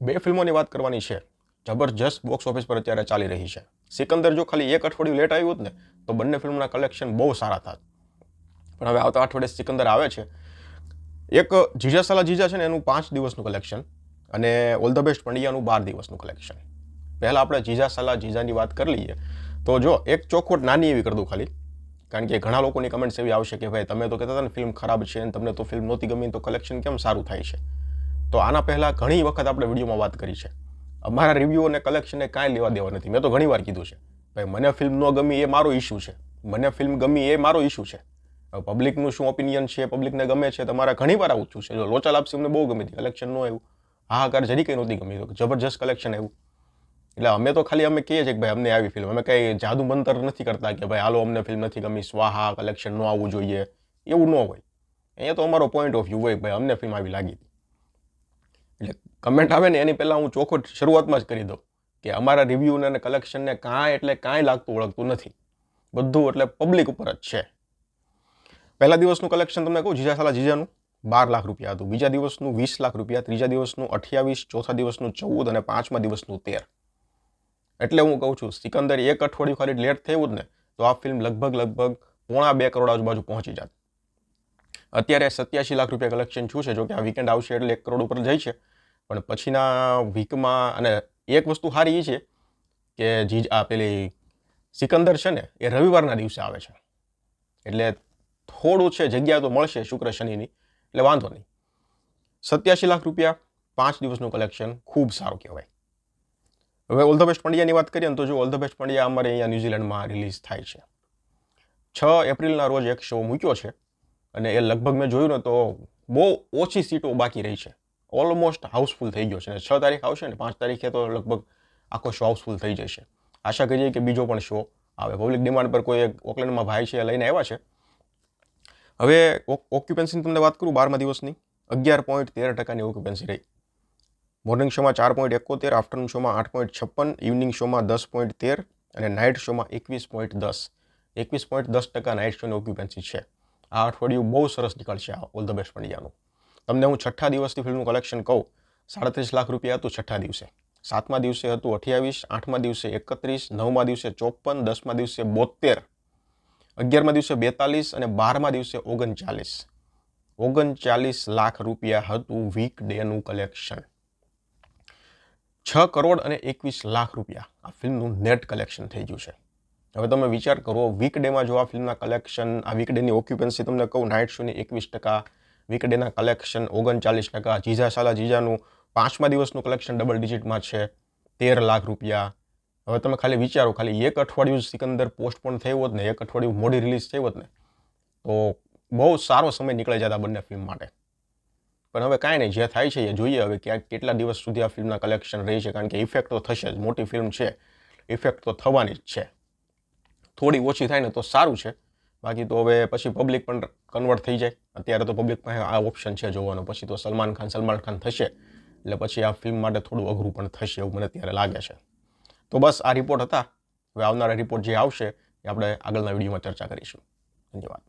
બે ફિલ્મોની વાત કરવાની છે. જબરજસ્ત બોક્સ ઓફિસ પર અત્યારે ચાલી રહી છે. સિકંદર જો ખાલી એક અઠવાડિયું લેટ આવ્યું હોત ને, તો બંને ફિલ્મના કલેક્શન બહુ સારા થાત. પણ હવે આવતા અઠવાડિયે સિકંદર આવે છે. એક જીજા સાલા જીજા છે ને, એનું પાંચ દિવસનું કલેક્શન અને ઓલ ધ બેસ્ટ પંડિયાનું બાર દિવસનું કલેક્શન પહેલાં આપણે જીજા સાલા જીજાની વાત કરી લઈએ, તો જો એક ચોખવટ નાની એવી કરી દઉં ખાલી. કારણ કે ઘણા લોકોની કમેન્ટ્સ એવી આવશે કે, ભાઈ, તમે તો કહેતા હતા ને ફિલ્મ ખરાબ છે અને તમને તો ફિલ્મ નહોતી ગમી તો કલેક્શન કેમ સારું થાય છે? તો આના પહેલાં ઘણી વખત આપણે વિડીયોમાં વાત કરી છે. અમારા રિવ્યૂ અને કલેક્શનને કાંઈ લેવા દેવા નથી. મેં તો ઘણી વાર કીધું છે. ભાઈ, મને ફિલ્મ ન ગમી એ મારો ઇશ્યુ છે. મને ફિલ્મ ગમી એ મારો ઇશ્યુ છે. પબ્લિકનું શું ઓપિનિયન છે? પબ્લિકને ગમે છે તમારા ઘણી વાર આવું છે. જો લોચા લાપસી અમને બહુ ગમી હતી. કલેક્શન ન આવ્યું હાહાકાર જરી કંઈ નહોતી ગમી. જબરજસ્ત કલેક્શન આવ્યું એટલે અમે તો ખાલી અમે કહીએ છીએ કે ભાઈ, અમને આવી ફિલ્મ અમે કંઈ જાદુ મંતર નથી કરતા કે ભાઈ, હાલો, અમને ફિલ્મ નથી ગમી. સ્વાહા કલેક્શન ન આવવું જોઈએ. એવું ન હોય. અહીંયા તો અમારો પોઈન્ટ ઓફ વ્યૂ હોય ભાઈ, અમને ફિલ્મ આવી લાગી હતી. એટલે કમેન્ટ આવે ને, એની પહેલાં હું ચોખ્ખો શરૂઆતમાં જ કરી દઉં કે અમારા રિવ્યૂને અને કલેક્શનને કાંઈ એટલે કાંઈ લાગતું ઓળખતું નથી. બધું એટલે પબ્લિક ઉપર જ છે. પહેલા દિવસનું કલેક્શન તમને કહું જીજા સાલા જીજાનું, બાર લાખ રૂપિયા હતું. બીજા દિવસનું વીસ લાખ રૂપિયા, ત્રીજા દિવસનું અઠ્યાવીસ, ચોથા દિવસનું ચૌદ અને પાંચમા દિવસનું તેર. એટલે હું કહું છું, સિકંદર એક અઠવાડિયું ખાલી લેટ થયું જ ને, તો આ ફિલ્મ લગભગ લગભગ પોણા બે કરોડ આજુબાજુ પહોંચી જાત. અત્યારે સત્યાસી લાખ રૂપિયા કલેક્શન છું છે જો કે આ વીકેન્ડ આવશે એટલે એક કરોડ ઉપર જાય છે. પણ પછીના વીકમાં અને એક વસ્તુ સારી એ છે કે જીજ આ પેલી સિકંદર છે ને, એ રવિવારના દિવસે આવે છે. એટલે થોડું છે, જગ્યા તો મળશે શુક્ર શનિની, એટલે વાંધો નહીં. સત્યાસી લાખ રૂપિયા, પાંચ દિવસનું કલેક્શન ખૂબ સારું કહેવાય. હવે ઓલ ધ બેસ્ટ પંડ્યાની વાત કરીએ ને, તો જો ઓલ ધ બેસ્ટ પંડ્યા અમારે અહીંયા ન્યૂઝીલેન્ડમાં રિલીઝ થાય છે. છ એપ્રિલના રોજ એક શો મૂક્યો છે, અને એ લગભગ મેં જોયું ને, તો બહુ ઓછી સીટો બાકી રહી છે. ઓલમોસ્ટ હાઉસફુલ થઈ ગયો છે. અને છ તારીખ આવશે ને પાંચ તારીખે તો લગભગ આખો શો હાઉસફુલ થઈ જશે. આશા કરીએ કે બીજો પણ શો આવે. પબ્લિક ડિમાન્ડ પર કોઈ એક ઓકલેન્ડમાં ભાઈ છે લઈને આવ્યા છે. હવે ઓક્યુપન્સીની તમને વાત કરું બારમા દિવસની. અગિયાર પોઈન્ટ તેર ટકાની ઓક્યુપન્સી રહી. મોર્નિંગ શોમાં ચાર પોઈન્ટ એકોતેર આફ્ટરનૂન શોમાં આઠ પોઈન્ટ છપ્પન ઇવનિંગ શોમાં દસ પોઈન્ટ તેર અને નાઇટ શોમાં એકવીસ પોઈન્ટ દસ. એકવીસ પોઈન્ટ દસ ટકા નાઇટ શોની ઓક્યુપન્સી છે. આ અઠવાડિયું બહુ સરસ નીકળશે આ ઓલ ધ બેસ્ટ પંડ્યાનું. તમને હું છઠ્ઠા દિવસથી ફિલ્મનું કલેક્શન કહું, સાડત્રીસ લાખ રૂપિયા હતું છઠ્ઠા દિવસે. સાતમા દિવસે હતું અઠ્યાવીસ, આઠમા દિવસે એકત્રીસ, નવમા દિવસે ચોપન, દસમા દિવસે બોતેર અગિયારમા દિવસે બેતાલીસ અને બારમા દિવસે ઓગણચાલીસ. ઓગણચાલીસ લાખ રૂપિયા હતું વીક ડેનું કલેક્શન. છ કરોડ અને એકવીસ લાખ રૂપિયા આ ફિલ્મનું નેટ કલેક્શન થઈ ગયું છે. હવે તમે વિચાર કરો વીક ડેમાં જો આ ફિલ્મના કલેક્શન, આ વીક ડેની ઓક્યુપન્સી તમને કહું નાઇટ શોની એકવીસ ટકા વીક ડેના કલેક્શન ઓગણચાલીસ ટકા, જીજાશાલા જીજાનું પાંચમા દિવસનું કલેક્શન ડબલ ડિજિટમાં છે, તેર લાખ રૂપિયા. હવે તમે ખાલી વિચારો, ખાલી એક અઠવાડિયું સિકંદર પોસ્ટપોન થયું હોત ને, એક અઠવાડિયું મોડી રિલીઝ થયું હોત ને, તો બહુ સારો સમય નીકળી જતા બંને ફિલ્મ માટે. પણ હવે કાંઈ નહીં, જે થાય છે એ જોઈએ હવે ક્યાંક કેટલા દિવસ સુધી આ ફિલ્મના કલેક્શન રહી છે, કારણ કે ઇફેક્ટ તો થશે જ, મોટી ફિલ્મ છે ઇફેક્ટ તો થવાની જ છે. થોડી ઓછી થાય ને તો સારું છે, બાકી તો હવે પછી પબ્લિક પણ કન્વર્ટ થઈ જાય. અત્યારે તો પબ્લિક પાસે આ ઓપ્શન છે જોવાનો. પછી તો સલમાન ખાન સલમાન ખાન થશે. એટલે પછી આ ફિલ્મ માટે થોડું અઘરું પણ થશે એવું મને અત્યારે લાગે છે. તો બસ આ રિપોર્ટ હતા. હવે આવનારા રિપોર્ટ જે આવશે એ આપણે આગળના વિડીયોમાં ચર્ચા કરીશું. ધન્યવાદ.